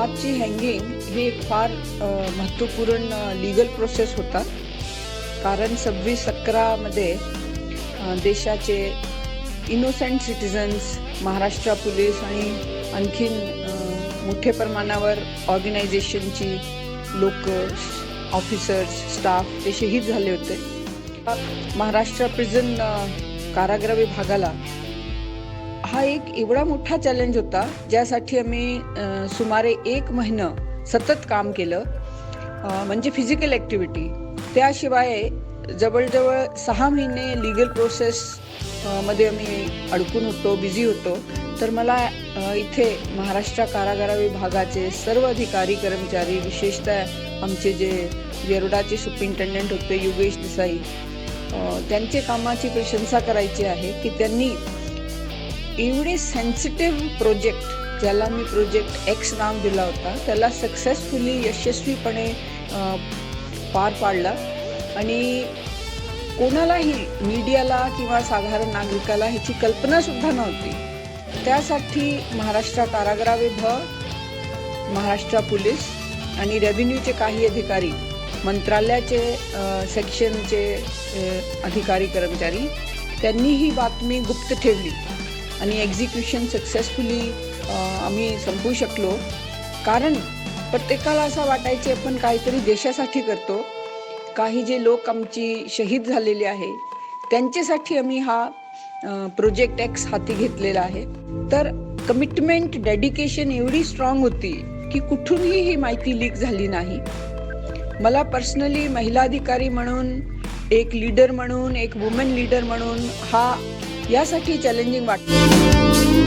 फसादची hanging ही एक फार महत्त्वपूर्ण लीगल प्रोसेस होता. कारण सव्वीस अकरामध्ये देशाचे इनोसेंट सिटिझन्स महाराष्ट्र पोलीस आणि आणखीन मोठ्या प्रमाणावर ऑर्गनायझेशनची लोक ऑफिसर्स स्टाफ ते शहीद झाले होते. महाराष्ट्र प्रिझन कारागृह विभागाला हा एक एवढा मोठा चॅलेंज होता ज्यासाठी आम्ही सुमारे एक महिनं सतत काम केलं. म्हणजे फिजिकल ॲक्टिव्हिटी त्याशिवाय जवळजवळ सहा महिने लिगल प्रोसेस मध्ये आम्ही अडकून होतो बिझी होतो. तर मला इथे महाराष्ट्र कारागार विभागाचे सर्व अधिकारी कर्मचारी विशेषतः आमचे जे येरवडाचे सुप्रिंटेंडंट होते योगेश देसाई त्यांचे कामाची प्रशंसा करायची आहे की त्यांनी एवढे सेन्सिटिव्ह प्रोजेक्ट ज्याला मी प्रोजेक्ट एक्स नाम दिला होता त्याला सक्सेसफुली यशस्वीपणे पार पाडला. आणि कोणालाही मीडियाला किंवा साधारण नागरिकाला ह्याची कल्पनासुद्धा नव्हती. त्यासाठी महाराष्ट्र कारागृह विभाग महाराष्ट्र पोलीस आणि रेव्हेन्यूचे काही अधिकारी मंत्रालयाचे सेक्शनचे अधिकारी कर्मचारी त्यांनी ही बातमी गुप्त ठेवली. आणि एक्झिक्युशन सक्सेसफुली आम्ही संपवू शकलो. कारण प्रत्येकाला असं वाटायचे आपण काहीतरी देशासाठी करतो. काही जे लोक आमची शहीद झालेले आहे त्यांच्यासाठी आम्ही हा प्रोजेक्ट एक्स हाती घेतलेला आहे. तर कमिटमेंट डेडिकेशन एवढी स्ट्रॉंग होती की कुठूनही ही माहिती लीक झाली नाही. मला पर्सनली महिला अधिकारी म्हणून एक लीडर म्हणून एक वुमेन लीडर म्हणून हा यासाठी चॅलेंजिंग वाटते.